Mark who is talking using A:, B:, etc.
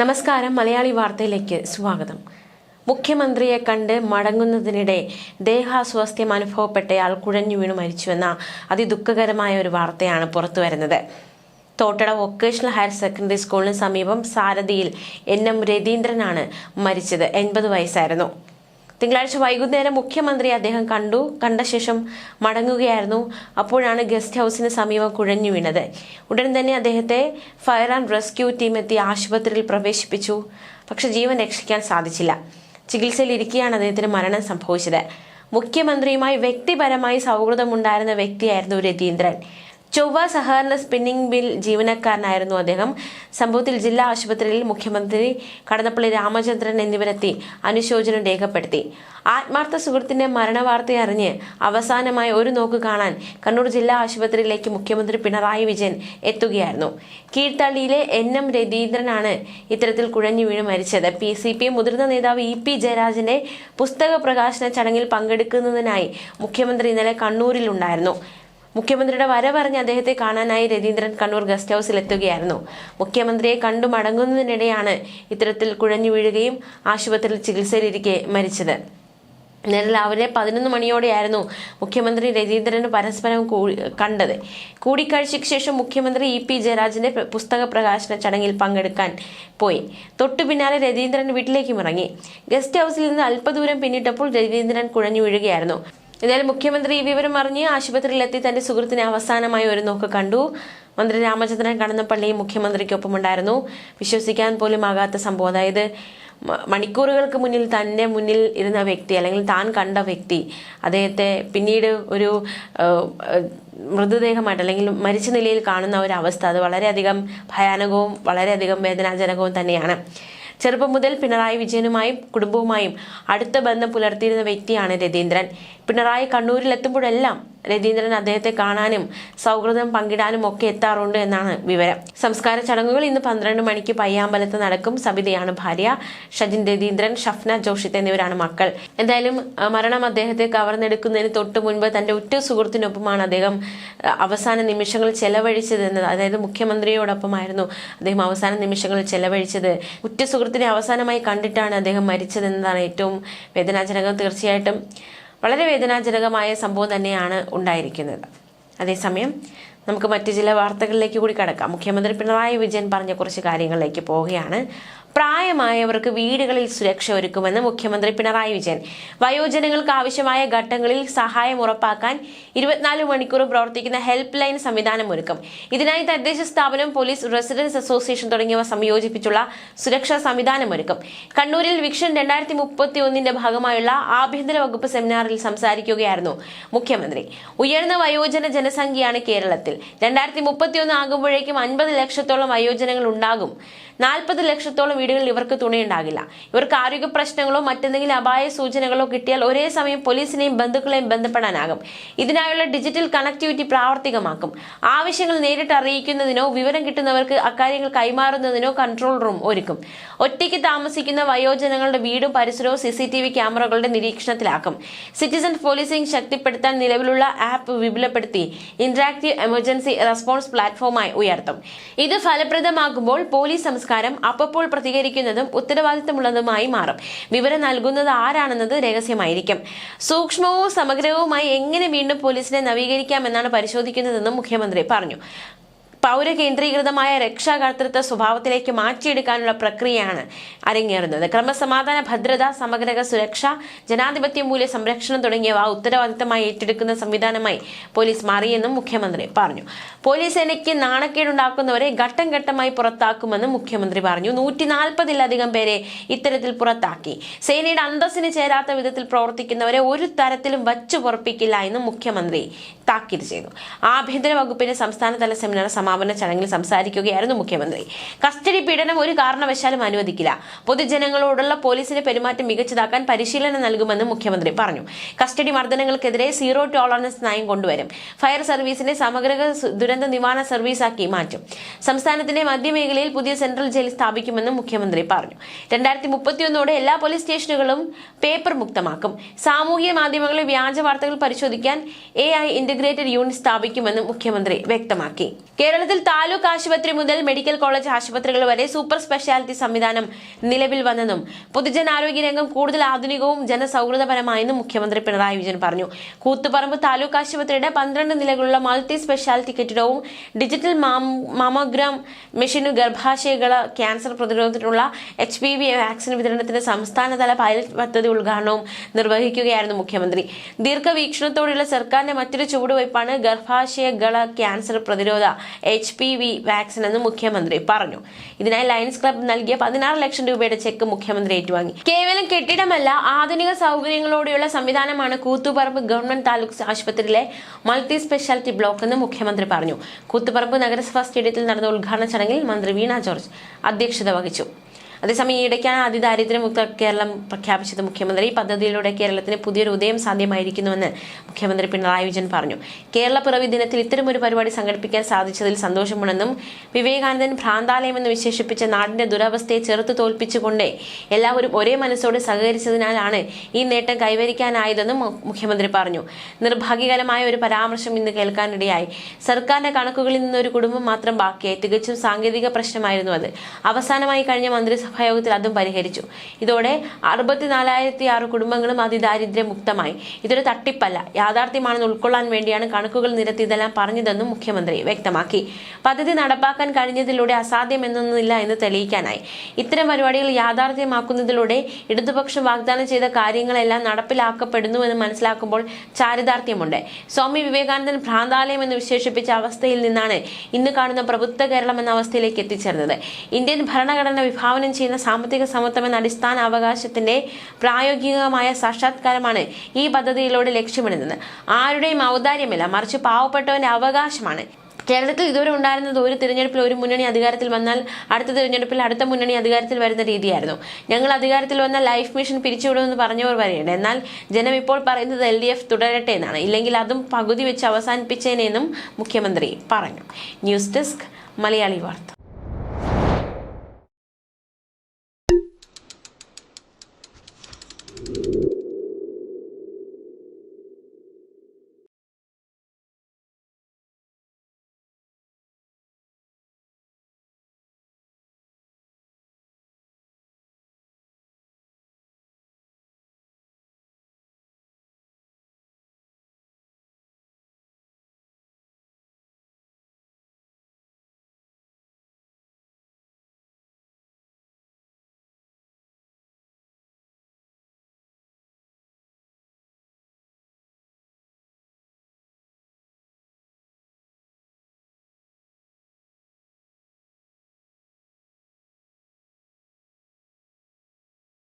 A: നമസ്കാരം മലയാളി വാർത്തയിലേക്ക് സ്വാഗതം. മുഖ്യമന്ത്രിയെ കണ്ട് മടങ്ങുന്നതിനിടെ ദേഹാസ്വാസ്ഥ്യം അനുഭവപ്പെട്ടയാൾ കുഴഞ്ഞു വീണു മരിച്ചുവെന്ന അതിദുഃഖകരമായ ഒരു വാർത്തയാണ് പുറത്തു വരുന്നത് തോട്ടട വൊക്കേഷണൽ ഹയർ സെക്കൻഡറി സ്കൂളിന് സമീപം സാരഥിയിൽ എൻ എം രതീന്ദ്രനാണ് മരിച്ചത്. എൺപത് വയസ്സായിരുന്നു. തിങ്കളാഴ്ച വൈകുന്നേരം മുഖ്യമന്ത്രി അദ്ദേഹം കണ്ടു. കണ്ട ശേഷം മടങ്ങുകയായിരുന്നു. അപ്പോഴാണ് ഗസ്റ്റ് ഹൗസിന് സമീപം കുഴഞ്ഞു വീണത്. ഉടൻ തന്നെ അദ്ദേഹത്തെ ഫയർ ആൻഡ് റെസ്ക്യൂ ടീം എത്തി ആശുപത്രിയിൽ പ്രവേശിപ്പിച്ചു. പക്ഷെ ജീവൻ രക്ഷിക്കാൻ സാധിച്ചില്ല. ചികിത്സയിൽ ഇരിക്കെയാണ് അദ്ദേഹത്തിന് മരണം സംഭവിച്ചത്. മുഖ്യമന്ത്രിയുമായി വ്യക്തിപരമായി സൗഹൃദമുണ്ടായിരുന്ന വ്യക്തിയായിരുന്നു രതീന്ദ്രൻ. ചൊവ്വ സഹകരണ സ്പിന്നിംഗ് ബിൽ ജീവനക്കാരനായിരുന്നു അദ്ദേഹം. സംഭവത്തിൽ ജില്ലാ ആശുപത്രിയിൽ മുഖ്യമന്ത്രി കടന്നപ്പള്ളി രാമചന്ദ്രൻ എന്നിവരെത്തി അനുശോചനം രേഖപ്പെടുത്തി. ആത്മാർത്ഥ സുഹൃത്തിന്റെ മരണവാർത്ത അറിഞ്ഞ് അവസാനമായി ഒരു നോക്ക് കാണാൻ കണ്ണൂർ ജില്ലാ ആശുപത്രിയിലേക്ക് മുഖ്യമന്ത്രി പിണറായി വിജയൻ എത്തുകയായിരുന്നു. കീഴ്ത്തള്ളിയിലെ എൻ എം രതീന്ദ്രനാണ് ഇത്തരത്തിൽ കുഴഞ്ഞു വീണ് മരിച്ചത്. പി സി പി മുതിർന്ന നേതാവ് ഇ പി ജയരാജന്റെ പുസ്തക പ്രകാശന ചടങ്ങിൽ പങ്കെടുക്കുന്നതിനായി മുഖ്യമന്ത്രി ഇന്നലെ കണ്ണൂരിലുണ്ടായിരുന്നു. മുഖ്യമന്ത്രിയുടെ വരവറിഞ്ഞ് അദ്ദേഹത്തെ കാണാനായി രതീന്ദ്രൻ കണ്ണൂർ ഗസ്റ്റ് ഹൗസിൽ എത്തുകയായിരുന്നു. മുഖ്യമന്ത്രിയെ കണ്ടു മടങ്ങുന്നതിനിടെയാണ് ഇത്തരത്തിൽ കുഴഞ്ഞു വീഴുകയും ആശുപത്രിയിൽ ചികിത്സയിലിരിക്കെ മരിച്ചത്. ഇന്നലെ രാവിലെ പതിനൊന്ന് മണിയോടെയായിരുന്നു മുഖ്യമന്ത്രി രതീന്ദ്രന് പരസ്പരം കണ്ടത്. കൂടിക്കാഴ്ചയ്ക്ക് ശേഷം മുഖ്യമന്ത്രി ഇ പി ജയരാജന്റെ പുസ്തക പ്രകാശന ചടങ്ങിൽ പങ്കെടുക്കാൻ പോയി. തൊട്ടു പിന്നാലെ രതീന്ദ്രൻ വീട്ടിലേക്കും ഇറങ്ങി ഗസ്റ്റ് ഹൗസിൽ നിന്ന് അല്പദൂരം പിന്നിട്ടപ്പോൾ രതീന്ദ്രൻ കുഴഞ്ഞു വീഴുകയായിരുന്നു. എന്നാൽ മുഖ്യമന്ത്രി ഈ വിവരം അറിഞ്ഞ് ആശുപത്രിയിലെത്തി തന്റെ സുഹൃത്തിനെ അവസാനമായി ഒരു നോക്ക് കണ്ടു. മന്ത്രി രാമചന്ദ്രൻ കടന്നപ്പള്ളിയും മുഖ്യമന്ത്രിക്കൊപ്പമുണ്ടായിരുന്നു. വിശ്വസിക്കാൻ പോലും ആകാത്ത സംഭവം. അതായത് മണിക്കൂറുകൾക്ക് മുന്നിൽ തന്നെ മുന്നിൽ ഇരുന്ന വ്യക്തി അല്ലെങ്കിൽ താൻ കണ്ട വ്യക്തി അദ്ദേഹത്തെ പിന്നീട് ഒരു മൃതദേഹമായിട്ട് അല്ലെങ്കിൽ മരിച്ച നിലയിൽ കാണുന്ന ഒരു അവസ്ഥ അത് വളരെയധികം ഭയാനകവും വളരെയധികം വേദനാജനകവും തന്നെയാണ്. ചെറുപ്പം മുതൽ പിണറായി വിജയനുമായും കുടുംബവുമായും അടുത്ത ബന്ധം പുലർത്തിയിരുന്ന വ്യക്തിയാണ് രതീന്ദ്രൻ. പിണറായി കണ്ണൂരിലെത്തുമ്പോഴെല്ലാം രതീന്ദ്രൻ അദ്ദേഹത്തെ കാണാനും സൗഹൃദം പങ്കിടാനും ഒക്കെ എത്താറുണ്ട് എന്നാണ് വിവരം. സംസ്കാര ചടങ്ങുകൾ ഇന്ന് പന്ത്രണ്ട് മണിക്ക് പയ്യാമ്പലത്ത് നടക്കും. സബിതയാണ് ഭാര്യ. ഷജിൻ രതീന്ദ്രൻ ഷഫ്ന ജോഷിത്ത് എന്നിവരാണ് മക്കൾ. എന്തായാലും മരണം അദ്ദേഹത്തെ കവർന്നെടുക്കുന്നതിന് തൊട്ട് മുൻപ് തന്റെ ഉറ്റ സുഹൃത്തിനൊപ്പമാണ് അദ്ദേഹം അവസാന നിമിഷങ്ങൾ ചെലവഴിച്ചതെന്നത് അതായത് മുഖ്യമന്ത്രിയോടൊപ്പമായിരുന്നു അദ്ദേഹം അവസാന നിമിഷങ്ങൾ ചെലവഴിച്ചത്. ഉറ്റ സുഹൃത്തിനെ അവസാനമായി കണ്ടിട്ടാണ് അദ്ദേഹം മരിച്ചതെന്നതാണ് ഏറ്റവും വേദനാജനകം. തീർച്ചയായിട്ടും വളരെ വേദനാജനകമായ സംഭവം തന്നെയാണ് ഉണ്ടായിരിക്കുന്നത്. അതേസമയം നമുക്ക് മറ്റു ചില വാർത്തകളിലേക്ക് കൂടി കടക്കാം. മുഖ്യമന്ത്രി പിണറായി വിജയൻ പറഞ്ഞ കുറച്ച് കാര്യങ്ങളിലേക്ക് പോവുകയാണ്. പ്രായമായവർക്ക് വീടുകളിൽ സുരക്ഷ ഒരുക്കുമെന്ന് മുഖ്യമന്ത്രി പിണറായി വിജയൻ. വയോജനങ്ങൾക്ക് ആവശ്യമായ ഘട്ടങ്ങളിൽ സഹായം ഉറപ്പാക്കാൻ ഇരുപത്തിനാല് മണിക്കൂർ പ്രവർത്തിക്കുന്ന ഹെൽപ്പ് ലൈൻ സംവിധാനം ഒരുക്കും. ഇതിനായി തദ്ദേശ സ്ഥാപനം പോലീസ് റെസിഡൻസ് അസോസിയേഷൻ തുടങ്ങിയവ സംയോജിപ്പിച്ചുള്ള സുരക്ഷാ സംവിധാനം ഒരുക്കും. കണ്ണൂരിൽ വിക്ഷൻ രണ്ടായിരത്തി മുപ്പത്തി ഒന്നിന്റെ ഭാഗമായുള്ള ആഭ്യന്തര വകുപ്പ് സെമിനാറിൽ സംസാരിക്കുകയായിരുന്നു മുഖ്യമന്ത്രി. ഉയർന്ന വയോജന ജനസംഖ്യയാണ് കേരളത്തിൽ. രണ്ടായിരത്തി മുപ്പത്തി ഒന്ന് ആകുമ്പോഴേക്കും അൻപത് ലക്ഷത്തോളം വയോജനങ്ങൾ ഉണ്ടാകും. നാൽപ്പത് ലക്ഷത്തോളം വീടുകളിൽ ഇവർക്ക് തുണയുണ്ടാകില്ല. ഇവർക്ക് ആരോഗ്യ പ്രശ്നങ്ങളോ മറ്റെന്തെങ്കിലും അപായ സൂചനകളോ കിട്ടിയാൽ ഒരേ സമയം പോലീസിനെയും ബന്ധുക്കളെയും ബന്ധപ്പെടാനാകും. ഇതിനായുള്ള ഡിജിറ്റൽ കണക്ടിവിറ്റി പ്രാവർത്തികമാക്കും. ആവശ്യങ്ങൾ നേരിട്ട് അറിയിക്കുന്നതിനോ വിവരം കിട്ടുന്നവർക്ക് അക്കാര്യങ്ങൾ കൈമാറുന്നതിനോ കൺട്രോൾ റൂം ഒരുക്കും. ഒറ്റയ്ക്ക് താമസിക്കുന്ന വയോജനങ്ങളുടെ വീടും പരിസരവും സി ക്യാമറകളുടെ നിരീക്ഷണത്തിലാക്കും. സിറ്റിസൺ പോലീസിംഗ് ശക്തിപ്പെടുത്താൻ നിലവിലുള്ള ആപ്പ് വിപുലപ്പെടുത്തി ഇന്ററാക്റ്റീവ് എമർജൻസി റെസ്പോൺസ് പ്ലാറ്റ്ഫോമായി ഉയർത്തും. ഇത് ഫലപ്രദമാകുമ്പോൾ പോലീസ് സംസ്കാരം അപ്പോൾ പ്രതികരിക്കുന്നതും ഉത്തരവാദിത്തമുള്ളതുമായി മാറും. വിവരം നൽകുന്നത് ആരാണെന്നത് രഹസ്യമായിരിക്കും. സൂക്ഷ്മവും സമഗ്രവുമായി എങ്ങനെ വീണ്ടും പോലീസിനെ നവീകരിക്കാമെന്നാണ് പരിശോധിക്കുന്നതെന്നും മുഖ്യമന്ത്രി പറഞ്ഞു. പൗരകേന്ദ്രീകൃതമായ രക്ഷാകർത്തൃത്വ സ്വഭാവത്തിലേക്ക് മാറ്റിയെടുക്കാനുള്ള പ്രക്രിയയാണ് അരങ്ങേറുന്നത്. ക്രമസമാധാന ഭദ്രത സമഗ്ര സുരക്ഷ ജനാധിപത്യ മൂല്യ സംരക്ഷണം തുടങ്ങിയവ ഉത്തരവാദിത്തമായി ഏറ്റെടുക്കുന്ന സംവിധാനമായി പോലീസ് മാറിയെന്നും മുഖ്യമന്ത്രി പറഞ്ഞു. പോലീസ് സേനയ്ക്ക് നാണക്കേടുണ്ടാക്കുന്നവരെ ഘട്ടം ഘട്ടമായി പുറത്താക്കുമെന്നും മുഖ്യമന്ത്രി പറഞ്ഞു. നൂറ്റി നാൽപ്പതിലധികം പേരെ ഇത്തരത്തിൽ പുറത്താക്കി. സേനയുടെ അന്തസ്സിന് ചേരാത്ത വിധത്തിൽ പ്രവർത്തിക്കുന്നവരെ ഒരു തരത്തിലും വച്ചു പൊറപ്പിക്കില്ല എന്നും മുഖ്യമന്ത്രി താക്കീത് ചെയ്തു. ആഭ്യന്തര വകുപ്പിന്റെ സംസ്ഥാനതല സെമിനാർ സമാപന ചടങ്ങിൽ സംസാരിക്കുകയായിരുന്നു മുഖ്യമന്ത്രി. കസ്റ്റഡി പീഡനം ഒരു കാരണവശാലും അനുവദിക്കില്ല. പൊതുജനങ്ങളോടുള്ള പോലീസിന്റെ പെരുമാറ്റം മികച്ചതാക്കാൻ പരിശീലനം നൽകുമെന്നും മുഖ്യമന്ത്രി പറഞ്ഞു. കസ്റ്റഡി മർദ്ദനങ്ങൾക്കെതിരെ സീറോ ടോളറൻസ് നയം കൊണ്ടുവരും. ഫയർ സർവീസിനെ സമഗ്ര ദുരന്ത നിവാരണ സർവീസാക്കി മാറ്റും. സംസ്ഥാനത്തിന്റെ മധ്യമേഖലയിൽ പുതിയ സെൻട്രൽ ജയിൽ സ്ഥാപിക്കുമെന്നും മുഖ്യമന്ത്രി പറഞ്ഞു. രണ്ടായിരത്തി മുപ്പത്തിയൊന്നോടെ എല്ലാ പോലീസ് സ്റ്റേഷനുകളും പേപ്പർ മുക്തമാക്കും. സാമൂഹിക മാധ്യമങ്ങളിൽ വ്യാജ വാർത്തകൾ പരിശോധിക്കാൻ എ ഐ ഇന്റഗ്രേറ്റഡ് യൂണിറ്റ് സ്ഥാപിക്കുമെന്നും മുഖ്യമന്ത്രി വ്യക്തമാക്കി. കേരളത്തിൽ താലൂക്ക് ആശുപത്രി മുതൽ മെഡിക്കൽ കോളേജ് ആശുപത്രികൾ വരെ സൂപ്പർ സ്പെഷ്യാലിറ്റി സംവിധാനം നിലവിൽ വന്നെന്നും പൊതുജനാരോഗ്യ രംഗം കൂടുതൽ ആധുനികവും ജനസൗഹൃദപരമായെന്നും മുഖ്യമന്ത്രി പിണറായി വിജയൻ പറഞ്ഞു. കൂത്തുപറമ്പ് താലൂക്ക് ആശുപത്രിയുടെ പന്ത്രണ്ട് നിലകളുള്ള മൾട്ടി സ്പെഷ്യാലിറ്റി കെട്ടിടവും ഡിജിറ്റൽ മാമോഗ്രാം മെഷീനും ഗർഭാശയകള ക്യാൻസർ പ്രതിരോധത്തിനുള്ള എച്ച് പി വി വാക്സിൻ വിതരണത്തിന് സംസ്ഥാനതല പൈലറ്റ് പദ്ധതി ഉദ്ഘാടനവും നിർവഹിക്കുകയായിരുന്നു മുഖ്യമന്ത്രി. ദീർഘവീക്ഷണത്തോടെയുള്ള സർക്കാരിന്റെ മറ്റൊരു ചുവടുവയ്പ്പാണ് ഗർഭാശയകള ക്യാൻസർ പ്രതിരോധ എച്ച് പി വി വാക്സിൻ എന്ന് മുഖ്യമന്ത്രി പറഞ്ഞു. ഇതിനായി ലയൺസ് ക്ലബ് നൽകിയ പതിനാറ് ലക്ഷം രൂപയുടെ ചെക്ക് മുഖ്യമന്ത്രി ഏറ്റുവാങ്ങി. കേവലം കെട്ടിടമല്ല ആധുനിക സൗകര്യങ്ങളോടെയുള്ള സംവിധാനമാണ് കൂത്തുപറമ്പ് ഗവൺമെന്റ് താലൂക്ക് ആശുപത്രിയിലെ മൾട്ടി സ്പെഷ്യാലിറ്റി ബ്ലോക്ക് എന്ന് മുഖ്യമന്ത്രി പറഞ്ഞു. കൂത്തുപറമ്പ് നഗരസഭാ സ്റ്റേഡിയത്തിൽ നടന്ന ഉദ്ഘാടന ചടങ്ങിൽ മന്ത്രി വീണ ജോർജ് അധ്യക്ഷത വഹിച്ചു. അതേസമയം ഈയിടയ്ക്കാണ് അതിദാരിദ്ര്യമുക്ത കേരളം പ്രഖ്യാപിച്ചത് മുഖ്യമന്ത്രി. ഈ പദ്ധതിയിലൂടെ കേരളത്തിന് പുതിയൊരു ഉദയം സാധ്യമായിരിക്കുന്നുവെന്ന് മുഖ്യമന്ത്രി പിണറായി വിജയൻ പറഞ്ഞു. കേരള പിറവി ദിനത്തിൽ ഇത്തരമൊരു പരിപാടി സംഘടിപ്പിക്കാൻ സാധിച്ചതിൽ സന്തോഷമുണ്ടെന്നും വിവേകാനന്ദൻ ഭ്രാന്താലയം എന്ന് വിശേഷിപ്പിച്ച നാടിന്റെ ദുരവസ്ഥയെ ചെറുത്തു തോൽപ്പിച്ചുകൊണ്ടേ എല്ലാവരും ഒരേ മനസ്സോട് സഹകരിച്ചതിനാലാണ് ഈ നേട്ടം കൈവരിക്കാനായതെന്നും മുഖ്യമന്ത്രി പറഞ്ഞു. നിർഭാഗ്യകരമായ ഒരു പരാമർശം ഇന്ന് കേൾക്കാനിടയായി. സർക്കാരിന്റെ കണക്കുകളിൽ നിന്ന് ഒരു കുടുംബം മാത്രം ബാക്കിയായി. തികച്ചും സാങ്കേതിക പ്രശ്നമായിരുന്നു അത്. അവസാനമായി കഴിഞ്ഞ മന്ത്രിസഭാ യോഗത്തിൽ അതും പരിഹരിച്ചു. ഇതോടെ അറുപത്തിനാലായിരത്തി ആറ് കുടുംബങ്ങളും അതിദാരിദ്ര്യ മുക്തമായി ഇതൊരു തട്ടിപ്പല്ല. യാഥാർത്ഥ്യമാണെന്ന് ഉൾക്കൊള്ളാൻ വേണ്ടിയാണ് കണക്കുകൾ നിരത്തി ഇതെല്ലാം പറഞ്ഞതെന്നും മുഖ്യമന്ത്രി വ്യക്തമാക്കി. പദ്ധതി നടപ്പാക്കാൻ കഴിഞ്ഞതിലൂടെ അസാധ്യമെന്നൊന്നുമില്ല എന്ന് തെളിയിക്കാനായി. ഇത്തരം പരിപാടികൾ യാഥാർത്ഥ്യമാക്കുന്നതിലൂടെ ഇടതുപക്ഷം വാഗ്ദാനം ചെയ്ത കാര്യങ്ങളെല്ലാം നടപ്പിലാക്കപ്പെടുന്നുവെന്ന് മനസ്സിലാക്കുമ്പോൾ ചാരിതാർത്ഥ്യമുണ്ട്. സ്വാമി വിവേകാനന്ദൻ ഭ്രാന്താലയം എന്ന് വിശേഷിപ്പിച്ച അവസ്ഥയിൽ നിന്നാണ് ഇന്ന് കാണുന്ന പ്രബുദ്ധ കേരളം എന്ന അവസ്ഥയിലേക്ക് എത്തിച്ചേർന്നത്. ഇന്ത്യൻ ഭരണഘടന വിഭാവനം ചെയ്യുന്ന സാമ്പത്തിക സമത്വം എന്ന അടിസ്ഥാന അവകാശത്തിന്റെ പ്രായോഗികമായ സാക്ഷാത്കാരമാണ് ഈ പദ്ധതിയിലൂടെ ലക്ഷ്യമിടുന്നത്. ആരുടെയും ഔദാര്യമല്ല മറിച്ച് പാവപ്പെട്ടവന്റെ അവകാശമാണ്. കേരളത്തിൽ ഇതുവരെ ഉണ്ടായിരുന്നത് ഒരു തിരഞ്ഞെടുപ്പിൽ ഒരു മുന്നണി അധികാരത്തിൽ വന്നാൽ അടുത്ത തിരഞ്ഞെടുപ്പിൽ അടുത്ത മുന്നണി അധികാരത്തിൽ വരുന്ന രീതിയായിരുന്നു. ഞങ്ങൾ അധികാരത്തിൽ വന്ന ലൈഫ് മിഷൻ പിരിച്ചുവിടുമെന്ന് പറഞ്ഞവർ വരെയുണ്ട്. എന്നാൽ ജനം ഇപ്പോൾ പറയുന്നത് എൽ ഡി എഫ് തുടരട്ടെ എന്നാണ്. ഇല്ലെങ്കിൽ അതും പകുതി വെച്ച് അവസാനിപ്പിച്ചേനെന്നും മുഖ്യമന്ത്രി പറഞ്ഞു. ന്യൂസ് ഡെസ്ക് മലയാളി വാർത്ത.